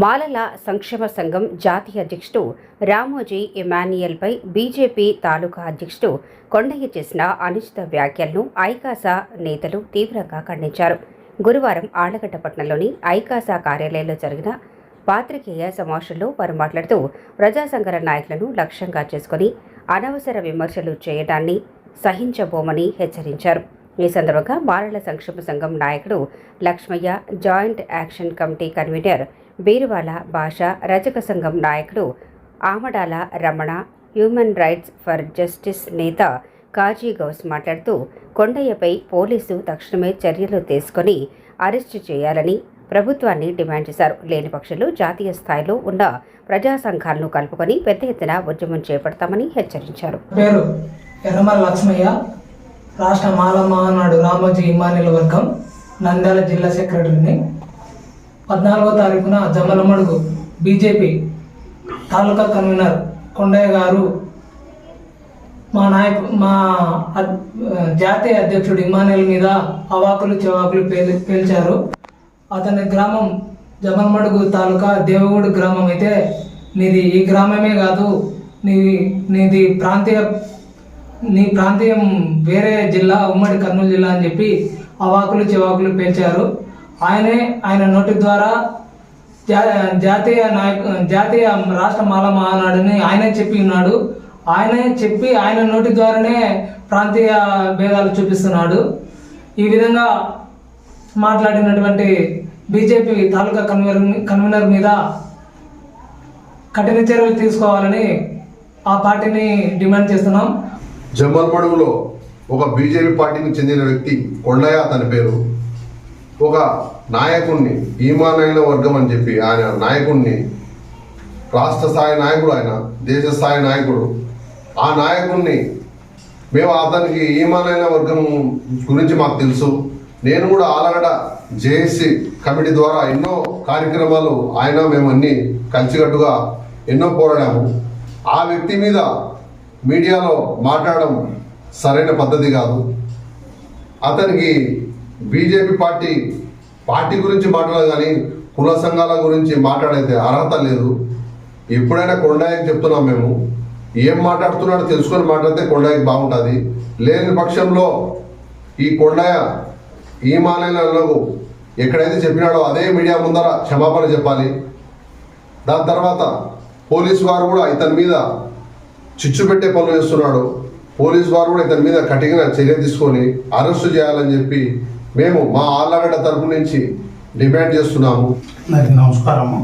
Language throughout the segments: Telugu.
మాలల సంక్షేమ సంఘం జాతీయ అధ్యక్షుడు రామోజీ ఇమాన్యుయల్పై బీజేపీ తాలూకా అధ్యక్షుడు కొండయ్య చేసిన అనుచిత వ్యాఖ్యలను ఐకాసా నేతలు తీవ్రంగా ఖండించారు. గురువారం ఆళ్ళగడ్డపట్నంలోని ఐకాసా కార్యాలయంలో జరిగిన పాత్రికేయ సమావేశంలో వారు మాట్లాడుతూ ప్రజా సంఘాల నాయకులను లక్ష్యంగా చేసుకుని అనవసర విమర్శలు చేయడాన్ని సహించబోమని హెచ్చరించారు. ఈ సందర్భంగా మారల సంక్షేమ సంఘం నాయకుడు Lakshmaiah joint action committee convener బీరువాల భాష రజక సంఘం నాయకుడు Amadala Ramana human rights for justice నేత కాజీ గౌస్ మాట్లాడుతూ కొండయ్యపై పోలీసు తక్షణమే చర్యలు తీసుకొని అరెస్టు చేయాలని ప్రభుత్వాన్ని డిమాండ్ చేశారు. లేని పక్షంలో జాతీయ స్థాయిలో ఉన్న ప్రజా సంఘాలను కలుపుకొని పెద్ద ఎత్తున ఉద్యమం చేపడతామని హెచ్చరించారు. పేరు ఎర్రమల లక్ష్మయ్య. రాష్ట్ర మాల మహానాడు రామోజీ ఇమానిల వర్గం నంద్యాల జిల్లా సెక్రటరీని. పద్నాలుగో తారీఖున జమలమడుగు బీజేపీ తాలూకా కన్వీనర్ కొండయ్య గారు మా నాయకు మా అద్- జాతీయ అధ్యక్షుడు ఇమానుయల్ మీద అవాకులు చెవాకులు పేలి పేల్చారు. అతని గ్రామం జమలమడుగు తాలూకా దేవగూడు గ్రామం అయితే నీది ఈ గ్రామమే కాదు నీ నీది ప్రాంతీయ నీ ప్రాంతీయం వేరే జిల్లా ఉమ్మడి కర్నూలు జిల్లా అని చెప్పి అవాకులు చెవాకులు పేల్చారు. ఆయనే ఆయన నోటి ద్వారా జా జాతీయ నాయక జాతీయ రాష్ట్ర మాల మహానాడుని ఆయనే చెప్పి ఉన్నాడు. ఆయనే చెప్పి ఆయన నోటి ద్వారానే ప్రాంతీయ భేదాలు చూపిస్తున్నాడు. ఈ విధంగా మాట్లాడినటువంటి బీజేపీ తాలూకా కన్వీనర్ కన్వీనర్ మీద కఠిన చర్యలు తీసుకోవాలని ఆ పార్టీని డిమాండ్ చేస్తున్నాం. జమ్మల్మడుగులో ఒక బీజేపీ పార్టీకి చెందిన వ్యక్తి కొండయ్య అతని పేరు. ఒక నాయకుణ్ణి ఈమానైన వర్గం అని చెప్పి ఆయన నాయకుణ్ణి రాష్ట్ర స్థాయి నాయకుడు ఆయన దేశ స్థాయి నాయకుడు. ఆ నాయకుణ్ణి మేము అతనికి ఈమానైన వర్గం గురించి మాకు తెలుసు. నేను కూడా ఆలగడ జేఏసీ కమిటీ ద్వారా ఎన్నో కార్యక్రమాలు ఆయన మేము అన్ని కలిసికట్టుగా ఎన్నో పోరాడాము. ఆ వ్యక్తి మీద మీడియాలో మాట్లాడడం సరైన పద్ధతి కాదు. అతనికి బీజేపీ పార్టీ పార్టీ గురించి మాట్లాడదు కానీ కుల సంఘాల గురించి మాట్లాడైతే అర్హత లేదు. ఎప్పుడైనా కొండాయకి చెప్తున్నాం మేము. ఏం మాట్లాడుతున్నాడో తెలుసుకొని మాట్లాడితే కొండాయికి బాగుంటుంది. లేని పక్షంలో ఈ కొండాయ ఈ మాలయాలకు ఎక్కడైతే చెప్పినాడో అదే మీడియా ముందర క్షమాపణ చెప్పాలి. దాని తర్వాత పోలీసు వారు కూడా ఇతని మీద చిచ్చు పెట్టే పనులు చేస్తున్నాడు. పోలీస్ వారు కూడా ఇతని మీద కఠిన చర్య తీసుకొని అరెస్టు చేయాలని చెప్పి మేము మా ఆళ్ళగడ్డ తరపు నుంచి డిమాండ్ చేస్తున్నాము. అందరికీ నమస్కారము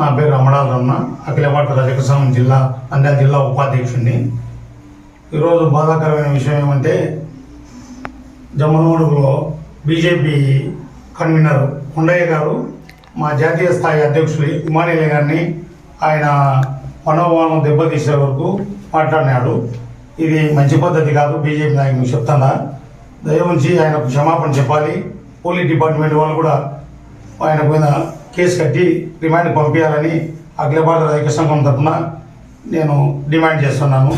నా పేరు రమణాల రమణ అఖిల భారత రజక సంఘం జిల్లా నంద్యాల జిల్లా ఉపాధ్యక్షుడిని. ఈరోజు బాధాకరమైన విషయం ఏమంటే జమ్మనూడులో బీజేపీ కన్వీనర్ కొండయ్య గారు మా జాతీయ స్థాయి అధ్యక్షుడు ఇమానియల్ గారిని ఆయన మనోభావం దెబ్బతీసే వరకు మాట్లాడినాడు. ఇది మంచి పద్ధతి కాదు బీజేపీ నాయకులు చెప్తాడా దయవుంచి ఆయన ఆయనకు క్షమాపణ చెప్పాలి. పోలీస్ డిపార్ట్మెంట్ వాళ్ళు కూడా ఆయన పైన కేసు కట్టి రిమాండ్ పంపించాలని అఖిల భారత రైతు సంఘం తరఫున నేను డిమాండ్ చేస్తున్నాను.